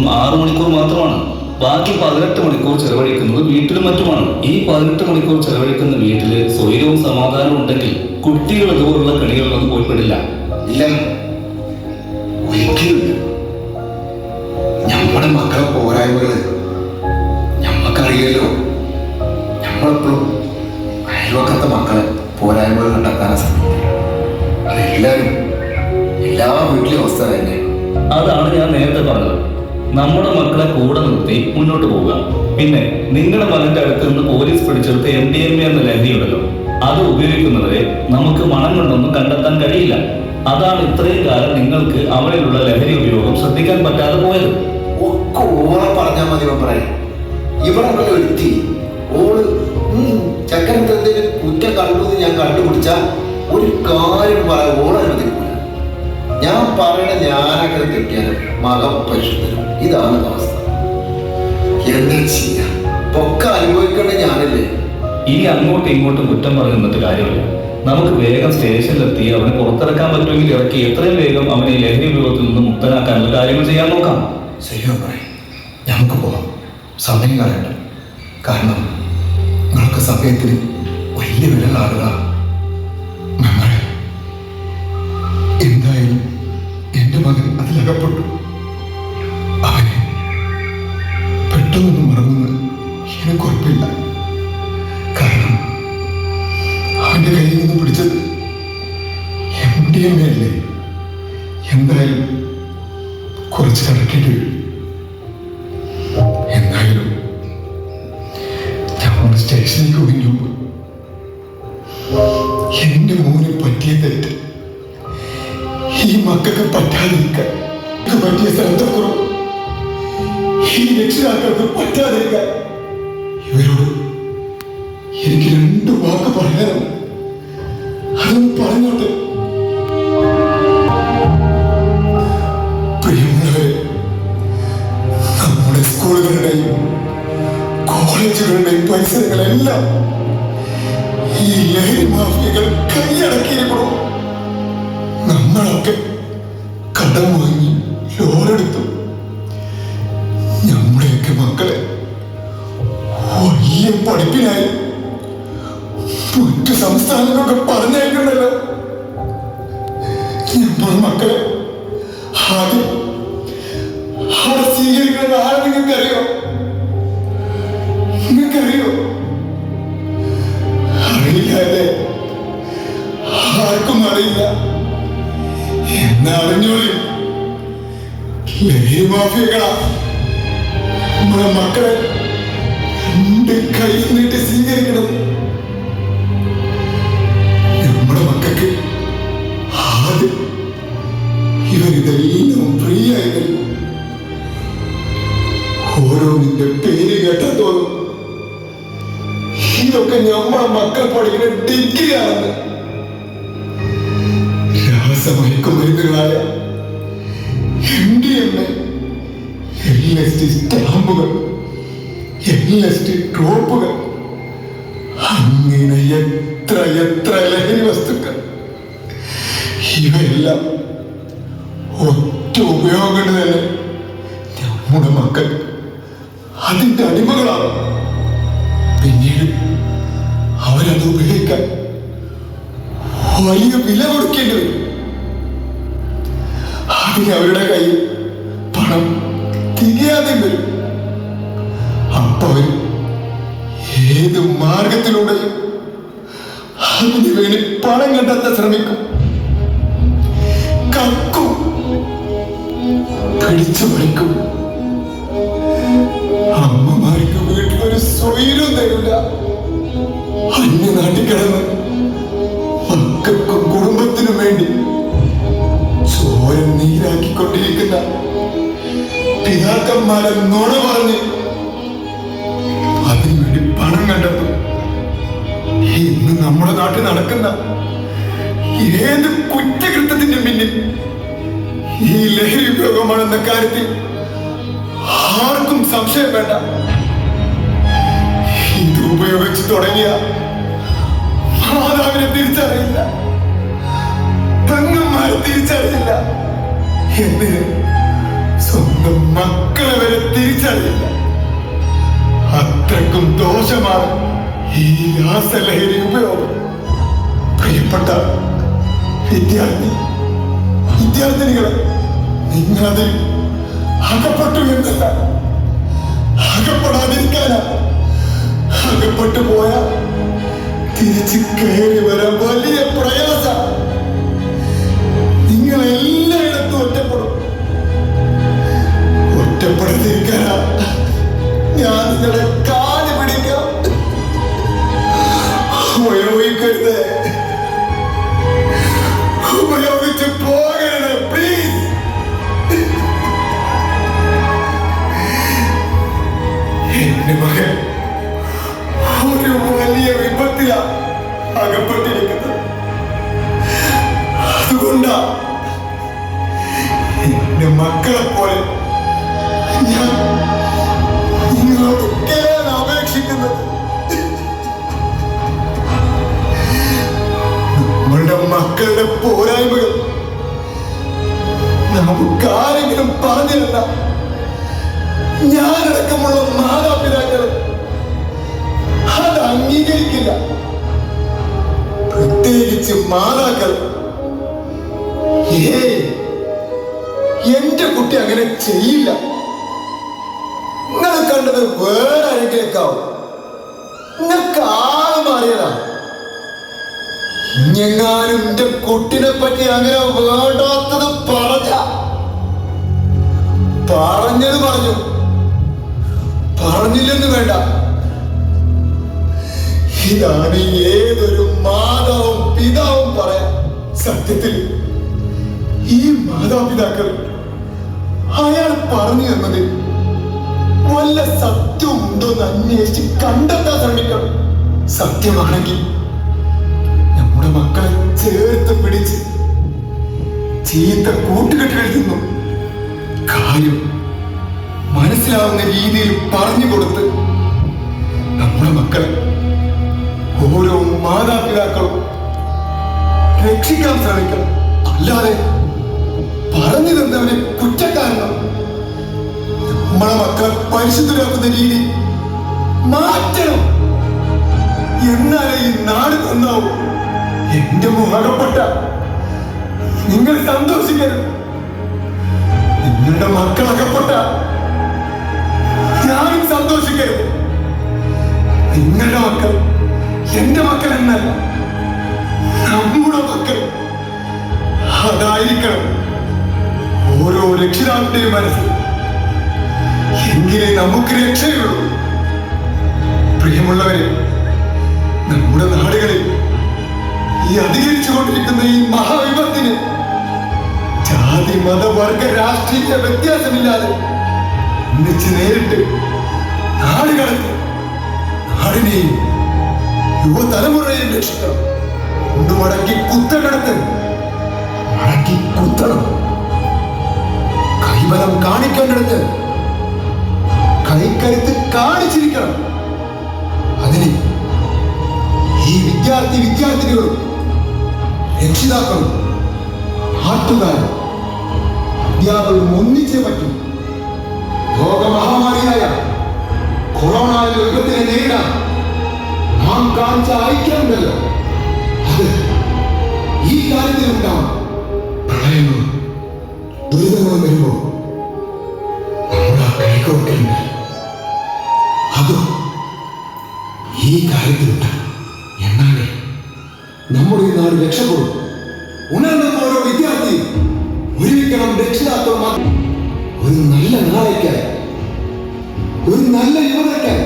വെറും ആറു മണിക്കൂർ മാത്രമാണ്. ബാക്കി പതിനെട്ട് മണിക്കൂർ ചെലവഴിക്കുന്നത് വീട്ടിലും മറ്റുമാണ്. ഈ പതിനെട്ട് മണിക്കൂർ ചെലവഴിക്കുന്ന വീട്ടിൽ സ്വൈരവും സമാധാനവും ഉണ്ടെങ്കിൽ കുട്ടികൾ ഇതുപോലുള്ള കളികളിലൊന്നും പോയിപ്പെടില്ല. ഇല്ല. ഒരിക്കലുമില്ല നമ്മുടെ മക്കളെ പോരായ്മകൾ ഞമ്മക്കറിയല്ലോ. നമ്മളെപ്പോഴും അയൽവക്കത്തെ മക്കളെ പോരായ്മകൾ കണ്ടെത്താനാ ശ്രമിക്കും അതെല്ലാവരും എല്ലാ വീട്ടിലും അവസ്ഥ തന്നെ. അതാണ് ഞാൻ നേരത്തെ പറഞ്ഞത്. നമ്മുടെ മക്കളെ കൂടെ നിർത്തി മുന്നോട്ട് പോവുക. പിന്നെ നിങ്ങളുടെ മകന്റെ അടുത്ത് നിന്ന് പോലീസ് പിടിച്ചെടുത്ത് എം ഡി എം എ എന്ന ലഹരിയുണ്ടല്ലോ അത് ഉപയോഗിക്കുന്നവരെ നമുക്ക് മണം കൊണ്ടൊന്നും കണ്ടെത്താൻ കഴിയില്ല. അതാണ് ഇത്രയും കാലം നിങ്ങൾക്ക് അവരിലുള്ള ലഹരി ഉപയോഗം ശ്രദ്ധിക്കാൻ പറ്റാതെ പോയത്. ഒക്കെ ഓളെ പറഞ്ഞാൽ മതി പറയാം ഇവിടെ ഒരുത്തി ഓൾ ചക്കരത്ത് എന്തെങ്കിലും കുറ്റം കണ്ടു ഞാൻ കണ്ടുപിടിച്ച ഒരു കാര്യം പറയാൻ ഓളെ ഞാൻ പറയുന്ന ഞാനങ്ങനെ കിട്ടിയാലും മകം പരിശുദ്ധനും ഇതാണ് അവസ്ഥ. എന്താ ചെയ്യാ? പൊക്ക അനുഭവിക്കേണ്ട ഞാനല്ലേ? ഇനി അങ്ങോട്ടും ഇങ്ങോട്ടും കുറ്റം പറഞ്ഞു നിന്നിട്ട് കാര്യമില്ല. നമുക്ക് വേഗം സ്റ്റേഷനിലെത്തി അവനെ പുറത്തിറക്കാൻ പറ്റുമെങ്കിൽ ഇറക്കി. എത്രയും വേഗം അവനെ ലഹരി ഉപയോഗത്തിൽ നിന്ന് മുക്തനാക്കാനുള്ള കാര്യങ്ങൾ ചെയ്യാൻ നോക്കാം. ശരിയോ പറയും ഞങ്ങൾക്ക് പോവാം. സമയം കളയണ്ട. കാരണം നമുക്ക് സമയത്തിന് വലിയ വില മകൻ അതിലകപ്പെട്ടു. അവനെ പെട്ടെന്നൊന്നും മറങ്ങുന്നത് എനിക്ക് ഉറപ്പില്ല. കാരണം അവന്റെ കയ്യിൽ നിന്ന് പിടിച്ചത് എം ഡി എം എ അല്ലേ? എന്തായാലും കുറച്ച് കടക്കേണ്ടി വരും. എന്തായാലും സ്റ്റേഷനിലേക്ക് ഒഴിഞ്ഞു മോനെ പറ്റിയ തെറ്റ് ഈ മക്കൾക്ക് പറ്റാതിരിക്കാൻ. പറ്റിയ ശ്രദ്ധക്കുറവ് ഈ രക്ഷിതാക്കൾക്ക് പറ്റാതിരിക്കാൻ. ഇവരോട് എനിക്ക് രണ്ട് വാക്ക് പറയാനുണ്ട്. അതൊന്ന് പറഞ്ഞോട്ടെ. കോളേജുകളുടെയും പരിസരങ്ങളെല്ലാം ഈ ലഹരി മാഫിയകൾ കൈയടക്കിയിരിക്കണോ നമ്മുടെ മക്കളെ. ആദ്യം അവിടെ സ്വീകരിക്കുന്ന ആരെ നിങ്ങൾക്കറിയോ? നിങ്ങൾക്കറിയോ? അറിയില്ലേ ആർക്കും അറിയില്ല. എന്നറിഞ്ഞോളി ലഹരി മാഫിയകളാ. നമ്മുടെ മക്കളെ രണ്ട് കൈ നീട്ടി സ്വീകരിക്കണം. ഇവരിതെല്ലാം പ്രിയ ഓരോന്നിന്റെ പേര് കേട്ടാ തോന്നും ഇതൊക്കെ നമ്മളെ മക്കൾ പഠിക്കുന്ന ഡിഗ്രിയാണെന്ന് രാസമയക്കുമരുന്നുകളായ M D M A L S T സ്റ്റാമ്പുകൾ എൽ എസ് ടി ഡ്രോപ്പുകൾ അങ്ങനെ എത്ര എത്ര ലഹരി വസ്തുക്കൾ. ഇവയെല്ലാം ഒറ്റ ഉപയോഗം കൊണ്ട് തന്നെ. നമ്മുടെ മക്കൾ അതിന്റെ അടിമകളാണ്. പിന്നീട് അവരത് ഉപയോഗിക്കാൻ വലിയ വില കൊടുക്കേണ്ടി വരും. അതിന് അവരുടെ കയ്യിൽ പണം തിരിയാതെ വരും. അപ്പൊ അവർ ഏത് മാർഗത്തിലൂടെയും അതിന് വേണ്ടി പണം കണ്ടെത്താൻ ശ്രമിക്കും. പിടിച്ചു പറിക്കും അമ്മമാർക്ക് വീട്ടിലൊരു സ്വൈരം തരില്ല. അന്യനാട്ടിൽ കിടന്ന് മക്കൾക്കും കുടുംബത്തിനും വേണ്ടി ചോര നീരാക്കിക്കൊണ്ടിരിക്കുന്ന പിതാക്കന്മാരെ നുണ പറഞ്ഞ് അതിനുവേണ്ടി പണം കണ്ടെത്തും. ഇന്ന് നമ്മുടെ നാട്ടിൽ നടക്കുന്ന ഏത് കുറ്റകൃത്യത്തിന്റെ പിന്നിൽ ഈ ലഹരി ഉപയോഗമാണെന്ന കാര്യത്തിൽ ആർക്കും സംശയം വേണ്ട. ഇത് ഉപയോഗിച്ച് തുടങ്ങിയ മാതാവിനെ തിരിച്ചറിയില്ല. തങ്ങന്മാരെ തിരിച്ചറിയില്ല. എന്ന് സ്വന്തം മക്കളെ വരെ തിരിച്ചറിയില്ല. അത്രക്കും ദോഷമാണ് ഈ രാസലഹരി ഉപയോഗം. പ്രിയപ്പെട്ട വിദ്യാർത്ഥി വിദ്യാർത്ഥിനികളെ നിങ്ങളതിൽ അകപ്പെട്ടു എന്നല്ല. അകപ്പെടാതിരിക്കാനാ അകപ്പെട്ടു പോയ തിരിച്ച് കയറി വരാൻ വലിയ പ്രയാസ. നിങ്ങൾ എല്ലായിടത്തും ഒറ്റപ്പെടും. ഒറ്റപ്പെടുത്തിരിക്കാനാ ഞാൻ നിങ്ങളെ കാൽ പിടിക്കാം. ഉപയോഗിച്ച് അതുകൊണ്ടാ എന്റെ മക്കളെ പോലെ ഞാൻ നിങ്ങളോട് അപേക്ഷിക്കുന്നത്. നമ്മളുടെ മക്കളുടെ പോരായ്മകൾ നമുക്കാരെങ്കിലും പറഞ്ഞിരുന്ന ഞാനടക്കമുള്ള മാതാപിതാക്കൾ അത് അംഗീകരിക്കില്ല. പ്രത്യേകിച്ച് മാതാക്കൾ എന്റെ കുട്ടി അങ്ങനെ ചെയ്യില്ല. നിങ്ങൾ കണ്ടത് വേറെ ആരെങ്കിലേക്കാവും നിങ്ങൾക്ക് ആൾ മാറിയതാ. ഞെങ്ങാനും എന്റെ കുട്ടിനെ പറ്റി അങ്ങനെ വേണ്ടാത്തത് പറഞ്ഞ. പറഞ്ഞത് പറഞ്ഞു. പറഞ്ഞില്ലെന്ന് വേണ്ട. ഇതാണ് ഏതൊരു മാതാവും പിതാവും പറയാ സത്യത്തിൽ ഈ മാതാപിതാക്കൾ അയാൾ പറഞ്ഞു തന്നത് വല്ല സത്യം ഉണ്ടോന്ന് അന്വേഷിച്ച് കണ്ടെത്താൻ ശ്രമിക്കണം. സത്യമാണെങ്കിൽ നമ്മുടെ മക്കളെ ചേർത്ത് പിടിച്ച് ചീത്ത കൂട്ടുകെട്ടുകളിൽ നിന്നും കാര്യം മനസ്സിലാവുന്ന രീതിയിൽ പറഞ്ഞു കൊടുത്ത് നമ്മുടെ മക്കളെ ഓരോ മാതാപിതാക്കളും രക്ഷിക്കാൻ ശ്രമിക്കണം. അല്ലാതെ പറഞ്ഞു തന്നവനെ കുറ്റക്കാരണം? നമ്മളെ മക്കളെ പരിശുദ്ധരാക്കുന്ന രീതി മാറ്റണം. എന്നാലേ ഈ നാട് നന്നാവും. എന്റെ മുഖപ്പെട്ട നിങ്ങൾ സന്തോഷിക്കരുത്. നിങ്ങളുടെ മക്കൾ അകപ്പെട്ട ഞാനും സന്തോഷിക്കരുത്. നിങ്ങളുടെ മക്കൾ എന്റെ മക്കൾ എന്നല്ല നമ്മുടെ മക്കൾ അതായിരിക്കണം. ഓരോ രക്ഷിതാവിന്റെയും മനസ്സിൽ എങ്കിലേ നമുക്ക് രക്ഷയുള്ളൂ. പ്രിയമുള്ളവരെ നമ്മുടെ നാടുകളിൽ ഈ അധികരിച്ചു കൊണ്ടിരിക്കുന്ന ഈ മഹാവിപത്തിന് ജാതി മതവർഗ രാഷ്ട്രീയ വ്യത്യാസമില്ലാതെ ഒന്നിച്ച് നേരിട്ട് നാടുകളെ നാടിനെയും യുവതലമുറയെയും രക്ഷിക്കണം. കൊണ്ടുമടക്കി മടക്കി കുത്തകടത്ത് മടക്കി കുത്തണം. കൈബലം കാണിക്കേണ്ടടുത്ത് കൈക്കരുത്ത് കാണിച്ചിരിക്കണം. അതിന് ഈ വിദ്യാർത്ഥി വിദ്യാർത്ഥിനികളും രക്ഷിതാക്കളും ആട്ടുകാരും അധ്യാപകരും ഒന്നിച്ചേ പറ്റും. ലോകമഹാമാരിയായ കൊറോണ രോഗത്തിനെ നേരിടാൻ നാം കാണിച്ച ഐക്യമുണ്ടല്ലോ. അത് ഈ കാര്യത്തിലുണ്ടാവും. പ്രളയങ്ങളും ദുരിതങ്ങളും വരുമ്പോൾ നാട് രക്ഷപ്പെടും ഉണർന്ന ഓരോ വിദ്യാർത്ഥി ഒരുമിക്കണം രക്ഷിതാക്കൾ ഒരു നല്ല നാളേക്കായി ഒരു നല്ല യുവതയ്ക്കായി